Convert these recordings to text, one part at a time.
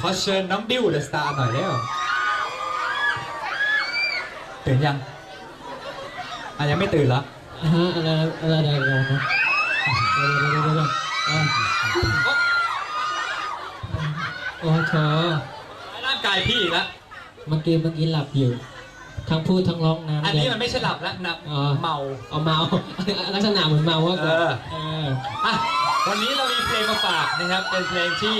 ขอเชิญน้องดิวเดอะสตาร์หน่อยเร็วตื่นยังอะยังไม่ตื่นเหรออะอะไรอะไรอะไรอะไรนะเดี๋ยวเดี๋ยวเดี๋ยวเดี๋ยวอ่าโอ้ร่างกายพี่อีกแล้วเมื่อกี้เมื่อกี้หลับอยู่ ทั้งพูดทั้งร้องน้ำอันนี้มันไม่ใช่หลับแล้วนะเมาเอาเมาลักษณะเหมือนเมาว่าเออเอออะวันนี้เรามีเพลงมาฝากนะครับ เป็นเพลงที่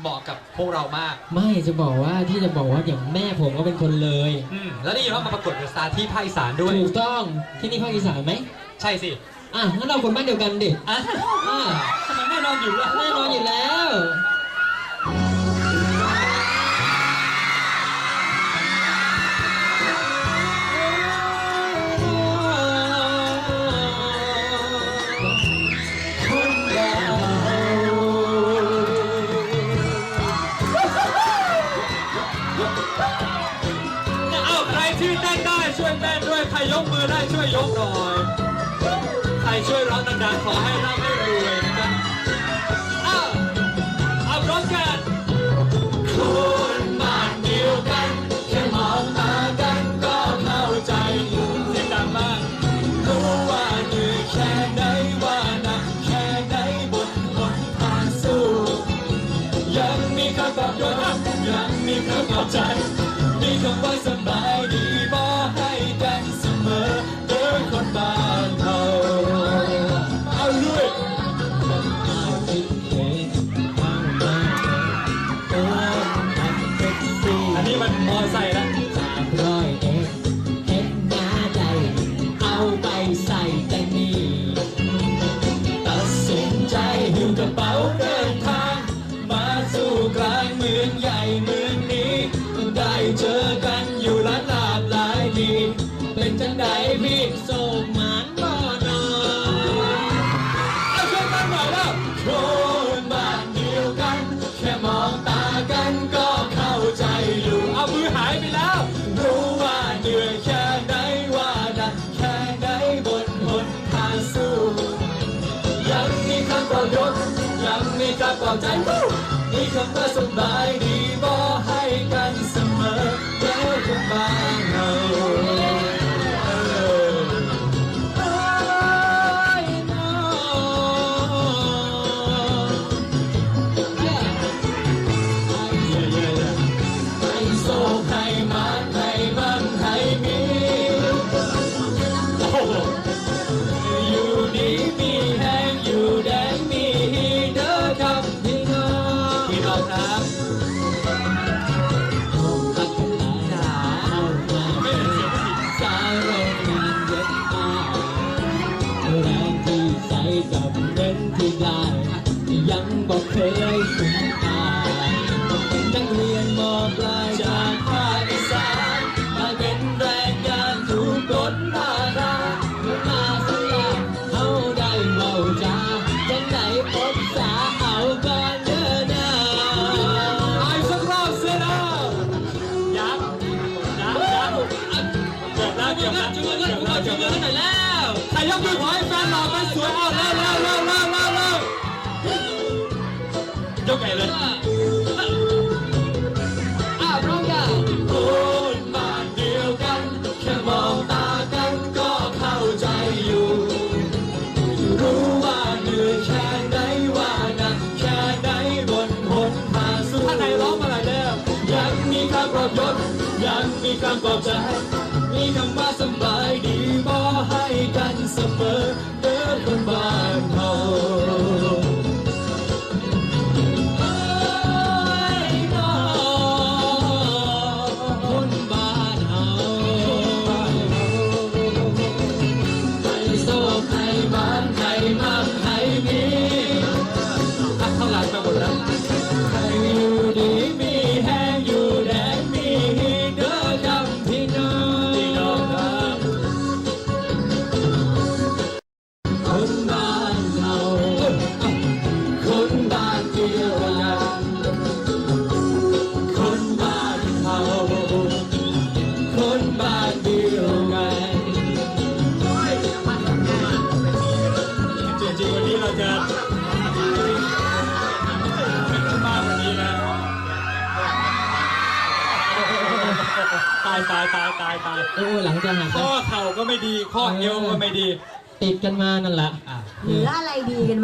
เหมาะกับพวกเรามาก ไม่จะบอกว่าที่จะบอกว่าอย่างแม่ผมก็เป็นคนเลยอืมแล้วได้ยินว่ามาประกวดเดอะสตาร์ที่ภาคอีสานด้วย ถูกต้องที่นี่ภาคอีสานไหมใช่สิอะงั้นเราคนบ้านเดียวกันดิอะอ่าทำไมแน่นอนอยู่แล้ว แน่นอนอยู่แล้ว ช่วยยกหน่อย ใครช่วยร้องดังๆขอให้ร่ำให้รวยนะอ้าวเอาร้อมกันคนบ้านเดียวกัน แค่มองตากันก็เข้าใจอยู่เสียงดังมากรู้ว่าเหนื่อยแค่ไหนว่าหนักแค่ไหนบนหนทางสู้ ยังมีคำปลอบโยนยังมีคำปลอบใจมีคำว่า นี้มันมอไซค์แล้วสามร้อยเองเห็นหน้าใจ เอาไปใส่แต่นี่ตัดสินใจหิ้วกระเป๋าเดินทาง มาสู่กลางเมืองใหญ่เมืองนี้ ได้เจอกันอยู่หลายลาบหลายดี เป็นจังใดพี่โศกหมา ความใจนี้คำว่าสบายดี เกือบแล้วเกือจุเกืงอบมือจุเกือบมือหน่อยแล้วใครยกมือขอให้แฟนหล่อแฟนสวยเอาเร็วเร็วเร็วเร็วเร็วเร็วเร็วยกใหญ่เลยอ้าวพร้อมกันคนบ้านเดียวกัน แค่มองตากันก็เข้าใจอยู่ รู้ว่าเหนื่อยแค่ไหนว่าหนักแค่ไหนบนหนทางสู้ถ้าไหนร้องมาหน่อยเด้อยังมีคำปลอบยนยังมีคำปลอบใจ มีคำ ตายตายตายตายตายโอ้หลังจะหักข้อนะเข่าก็ไม่ดี ข้อเอวก็ไม่ดี ติดกันมานั่นแหละอะเหลืออะไรดีกันมา